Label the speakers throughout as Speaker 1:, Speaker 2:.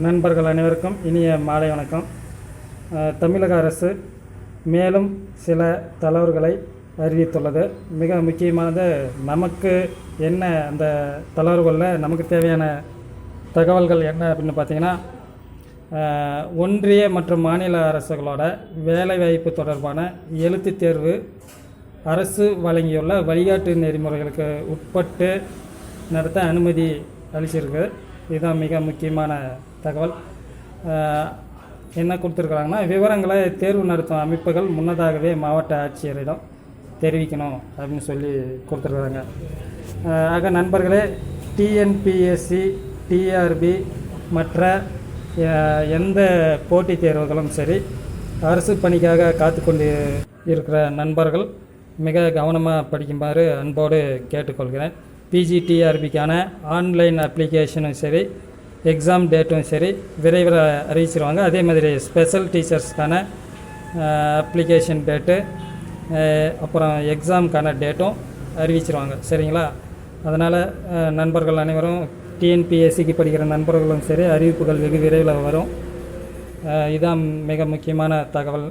Speaker 1: நண்பர்கள் அனைவருக்கும் இனிய மாலை வணக்கம். தமிழக அரசு மேலும் சில தளர்வுகளை அறிவித்துள்ளது. மிக முக்கியமானது நமக்கு என்ன அந்த தளர்வுகளில் நமக்கு தேவையான தகவல்கள் என்ன அப்படின்னு பார்த்தீங்கன்னா ஒன்றிய மற்றும் மாநில அரசுகளோட வேலைவாய்ப்பு தொடர்பான எழுத்து தேர்வு அரசு வழங்கியுள்ள வழிகாட்டு நெறிமுறைகளுக்கு உட்பட்டு நடத்த அனுமதி அளிச்சிருக்கு. இதுதான் மிக முக்கியமான தகவல். என்ன கொடுத்துருக்குறாங்கன்னா விவரங்களை தேர்வு நடத்தும் அமைப்புகள் முன்னதாகவே மாவட்ட ஆட்சியரிடம் தெரிவிக்கணும் அப்படின்னு சொல்லி கொடுத்துருக்குறாங்க. ஆக நண்பர்களே டிஎன்பிஎஸ்சி டிஆர்பி மற்ற எந்த போட்டித் தேர்வுகளும் சரி அரசு பணிக்காக காத்துக்கொண்டு இருக்கிற நண்பர்கள் மிக கவனமாக படிக்குமாறு அன்போடு கேட்டுக்கொள்கிறேன். பிஜிடிஆர்பிக்கான ஆன்லைன் அப்ளிகேஷனும் சரி எக்ஸாம் டேட்டும் சரி விரைவில் அறிவிச்சிருவாங்க. அதே மாதிரி ஸ்பெஷல் டீச்சர்ஸ்க்கான அப்ளிகேஷன் டேட்டு அப்புறம் எக்ஸாமுக்கான டேட்டும் அறிவிச்சிருவாங்க. சரிங்களா? அதனால் நண்பர்கள் அனைவரும் டிஎன்பிஎஸ்சிக்கு படிக்கிற நண்பர்களும் சரி அறிவிப்புகள் வெகு விரைவில் வரும். இதான் மிக முக்கியமான தகவல்.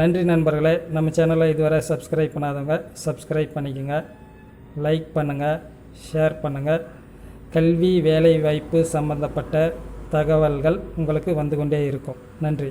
Speaker 1: நன்றி நண்பர்களே. நம்ம சேனலை இதுவரை சப்ஸ்கிரைப் பண்ணாதவங்க சப்ஸ்கிரைப் பண்ணிக்கோங்க. லைக் பண்ணுங்கள் ஷேர் பண்ணுங்கள் கல்வி வேலை வாய்ப்பு சம்பந்தப்பட்ட தகவல்கள் உங்களுக்கு வந்து கொண்டே இருக்கும். நன்றி.